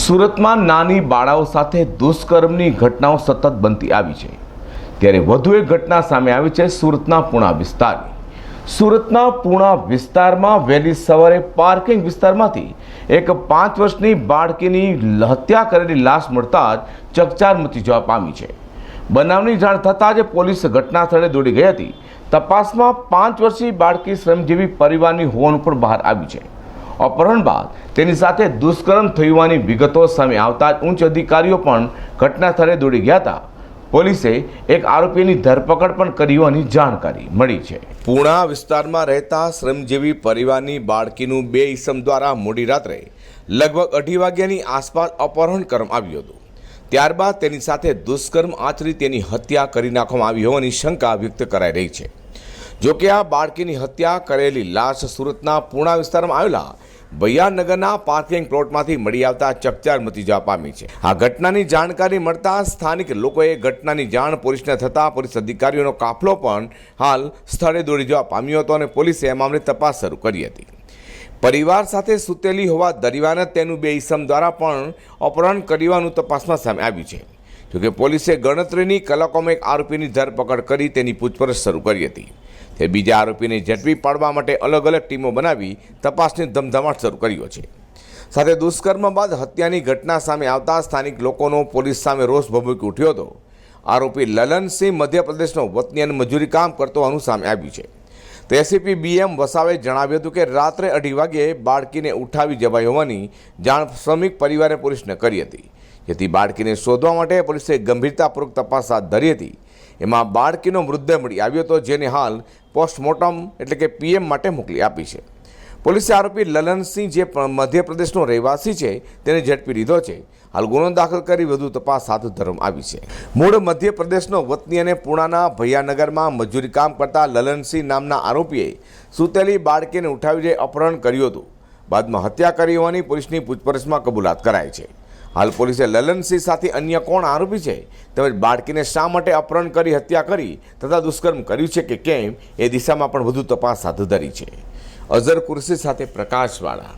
સુરતમાં નાની બાળાઓ સાથે દુષ્કર્મની ઘટનાઓ સતત બનતી આવી છે. ત્યારે વધુ એક ઘટના સામે આવી છે સુરતના પૂણા વિસ્તારની. સુરતના પૂણા વિસ્તારમાં વહેલી સવારે પાર્કિંગ વિસ્તારમાંથી એક પાંચ વર્ષની બાળકીની હત્યા કરેલી લાશ મળતા જ ચકચાર મચી જવા પામી છે. બનાવની જાણ થતાં જ પોલીસ ઘટના સ્થળે દોડી ગઈ હતી. તપાસમાં પાંચ વર્ષીય બાળકી શ્રમજીવી પરિવારની હોવાનું પણ બહાર આવ્યું છે. અપહરણ બાદ તેની સાથે દુષ્કર્મ થયું હોવાની વિગતો સામે આવતા ઉચ્ચ અધિકારીઓ પણ ઘટના સ્થળે દોડી ગયા હતા. પોલીસે એક આરોપીની ધરપકડ પણ કરી હોવાની જાણકારી મળી છે. પૂણા વિસ્તારમાં રહેતા શ્રમજીવી પરિવારની બાળકીનું બે ઇસમ દ્વારા મોડી રાત્રે લગભગ અઢી વાગ્યાની આસપાસ અપહરણ કરવામાં આવ્યું હતું. ત્યારબાદ તેની સાથે દુષ્કર્મ આચરી તેની હત્યા કરી નાખવામાં આવી હોવાની શંકા વ્યક્ત કરાઈ રહી છે. જો કે આ બાળકીની હત્યા કરેલી લાશ સુરતના પૂર્ણા વિસ્તારમાં આવેલા ભૈયાનગરના પાર્કિંગ પ્લોટમાંથી મળી આવતા ચકચાર મચી જવા પામી છે. આ ઘટનાની જાણકારી મળતા સ્થાનિક લોકોએ ઘટનાની જાણ પોલીસને થતાં પોલીસ અધિકારીઓનો કાફલો પણ હાલ સ્થળે દોડી જવા પામ્યો હતો અને પોલીસે આ મામલે તપાસ શરૂ કરી હતી. પરિવાર સાથે સૂતેલી હોવા દરિવાને તેનું બે ઈસમ દ્વારા પણ અપહરણ કર્યાનું તપાસમાં સામે આવ્યું છે. જોકે પોલીસે ગણતરીની કલાકોમાં એક આરોપીની ધરપકડ કરી તેની પૂછપરછ શરૂ કરી હતી. તે બીજા આરોપીને ઝડપી પાડવા માટે અલગ અલગ ટીમો બનાવી તપાસની ધમધમાટ શરૂ કર્યો છે. સાથે દુષ્કર્મ બાદ હત્યાની ઘટના સામે આવતા સ્થાનિક લોકોનો પોલીસ સામે રોષ ભભૂકી ઉઠ્યો હતો. આરોપી લલનસિંહ મધ્યપ્રદેશનો વતની અને મજૂરી કામ કરતો હોવાનું સામે આવ્યું છે. તો એસીપી બીએમ વસાવે જણાવ્યું હતું કે રાત્રે અઢી વાગ્યે બાળકીને ઉઠાવી જવાઈ હોવાની જાણ શ્રમિક પરિવારે પોલીસને કરી હતી. જેથી બાળકીને શોધવા માટે પોલીસે ગંભીરતાપૂર્વક તપાસ હાથ ધરી હતી. એમાં બાળકીનો મૃતદેહ મળી આવ્યો હતો, જેને હાલ પોસ્ટમોર્ટમ એટલે કે પીએમ માટે મોકલી આપી છે. પોલીસે આરોપી લલનસિંહ, જે મધ્યપ્રદેશનો રહેવાસી છે, તેને ઝડપી લીધો છે. હાલ ગુનો દાખલ કરી વધુ તપાસ હાથ ધરવામાં આવી છે. મૂળ મધ્યપ્રદેશનો વતની અને પૂણાના ભૈયાનગરમાં મજૂરી કામ કરતા લલનસિંહ નામના આરોપીએ સૂતેલી બાળકીને ઉઠાવી જઈ અપહરણ કર્યું હતું. બાદમાં હત્યા કરી હોવાની પોલીસની પૂછપરછમાં કબૂલાત કરાઈ છે. હાલ પોલીસે લલનસિંહ સાથે અન્ય કોણ આરોપી છે? તેમજ બાળકીને શા માટે અપહરણ કરી, હત્યા કરી તથા દુષ્કર્મ કર્યું છે કે કેમ? એ દિશામાં પણ વધુ તપાસ હાથ ધરી છે. અઝર કુર્સી સાથે પ્રકાશવાળા